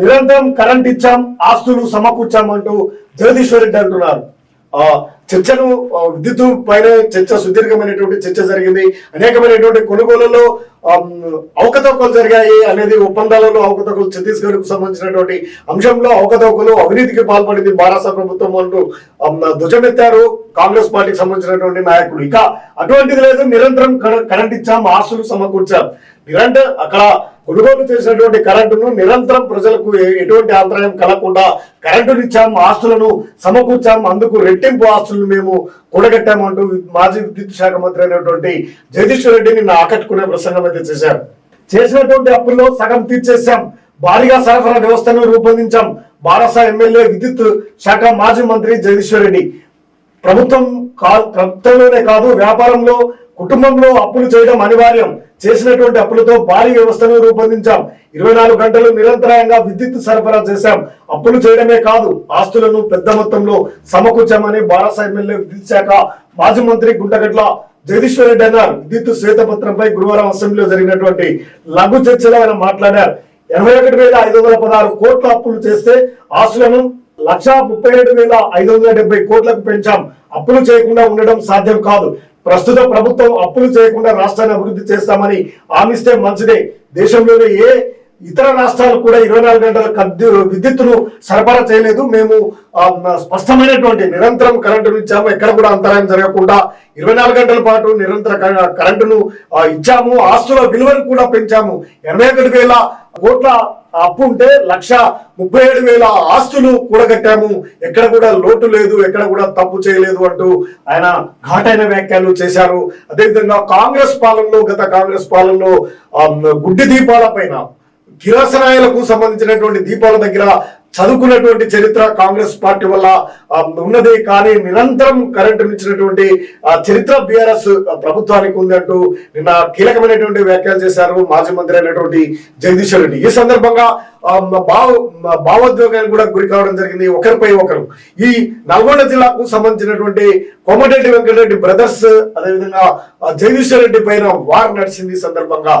నిరంతరం కరెంట్ ఇచ్చాం ఆస్తులు సమకూర్చాం అంటూ జగదీశ్వర్ రెడ్డి అంటున్నారు. ఆ చర్చను విద్యుత్ పైన చర్చ సుదీర్ఘమైనటువంటి చర్చ జరిగింది. అనేకమైనటువంటి కొనుగోలులో అవకతవకలు జరిగాయి అనేది ఒప్పందాలలో అవకతవకలు ఛత్తీస్గఢ్కు సంబంధించినటువంటి అంశంలో అవకతవకలు అవినీతికి పాల్పడింది భారత ప్రభుత్వం అంటూ ధ్వజమెత్తారు కాంగ్రెస్ పార్టీకి సంబంధించినటువంటి నాయకులు. ఇక అటువంటిది లేదు నిరంతరం కరెంట్ ఇచ్చాం ఆస్తులు సమకూర్చాం. నిరంతరం అక్కడ కొనుగోలు చేసినటువంటి కరెంటును నిరంతరం ప్రజలకు ఎటువంటి ఆంతరాయం కలగకుండా కరెంటును ఇచ్చాము ఆస్తులను సమకూర్చాం అందుకు రెట్టింపు ఆస్తులను మేము కూడగట్టామంటూ మాజీ విద్యుత్ శాఖ మంత్రి అయినటువంటి జగదీశ్వర్ రెడ్డి నిన్న ఆకట్టుకునే ప్రసంగం అయితే చేశారు. చేసినటువంటి అప్పుల్లో సగం తీర్చేశాం. భారీగా సరఫరా వ్యవస్థను రూపొందించాం. బారస ఎమ్మెల్యే విద్యుత్ శాఖ మాజీ మంత్రి జగదీశ్వర్ రెడ్డి. ప్రభుత్వం ప్రభుత్వంలోనే కాదు వ్యాపారంలో కుటుంబంలో అప్పులు చేయడం అనివార్యం. చేసినటువంటి అప్పులతో భారీ వ్యవస్థను రూపొందించాం. ఇరవై నాలుగు గంటలు నిరంతరాయంగా విద్యుత్ సరఫరా చేశాం. అప్పులు చేయడమే కాదు ఆస్తులను పెద్ద మొత్తంలో సమకూర్చామని భారత ఎమ్మెల్యే విద్యుత్ శాఖ మాజీ మంత్రి గుంటగట్ల జగదీశ్వర్ రెడ్డి అన్నారు. విద్యుత్ శ్వేతపత్రంపై గురువారం అసెంబ్లీలో జరిగినటువంటి లఘు చర్చలో ఆయన మాట్లాడారు. ఎనభై ఒకటి వేల ఐదు వందల పదహారు కోట్ల అప్పులు చేస్తే ఆస్తులను లక్ష ముప్పై ఏడు వేల ఐదు వందల డెబ్బై కోట్లకు పెంచాం. అప్పులు చేయకుండా ఉండడం సాధ్యం కాదు. ప్రస్తుత ప్రభుత్వం అప్పులు చేయకుండా రాష్ట్రాన్ని అభివృద్ధి చేస్తామని హామీస్తే మంచిదే. దేశంలోనే ఏ ఇతర రాష్ట్రాలు కూడా ఇరవై నాలుగు గంటల కద్దు విద్యుత్తును సరఫరా చేయలేదు. మేము స్పష్టమైనటువంటి నిరంతరం కరెంటును ఇచ్చాము. ఎక్కడ కూడా అంతరాయం జరగకుండా ఇరవై నాలుగు గంటల పాటు నిరంతర కరెంటును ఇచ్చాము. ఆస్తుల విలువను కూడా పెంచాము. ఎనభై ఒకటి వేల కోట్ల అప్పు ఉంటే లక్ష ముప్పై ఏడు వేల ఆస్తులు కూడగట్టాము ఎక్కడ కూడా లోటు లేదు ఎక్కడ కూడా తప్పు చేయలేదు అంటూ ఆయన ఘాటైన వ్యాఖ్యలు చేశారు. అదేవిధంగా కాంగ్రెస్ పాలనలో గత కాంగ్రెస్ పాలనలో గుడ్డి దీపాల పైన కిరాసనాయాలకు సంబంధించినటువంటి దీపాల దగ్గర చదువుకున్నటువంటి చరిత్ర కాంగ్రెస్ పార్టీ వల్ల ఉన్నది కానీ నిరంతరం కరెంటు ఇచ్చినటువంటి ఆ, చరిత్ర బీఆర్ఎస్ ప్రభుత్వానికి ఉంది అంటూ నిన్న కీలకమైనటువంటి వ్యాఖ్యలు చేశారు మాజీ మంత్రి అయినటువంటి జగదీశ్వర్ రెడ్డి. ఈ సందర్భంగా భావ భావోద్వేగానికి కూడా గురి కావడం జరిగింది ఒకరిపై ఒకరు. ఈ నల్గొండ జిల్లాకు సంబంధించినటువంటి కోమటిరెడ్డి వెంకటరెడ్డి బ్రదర్స్ అదేవిధంగా జగదీశ్వర్ రెడ్డి పైన వార్ నడిచింది ఈ సందర్భంగా.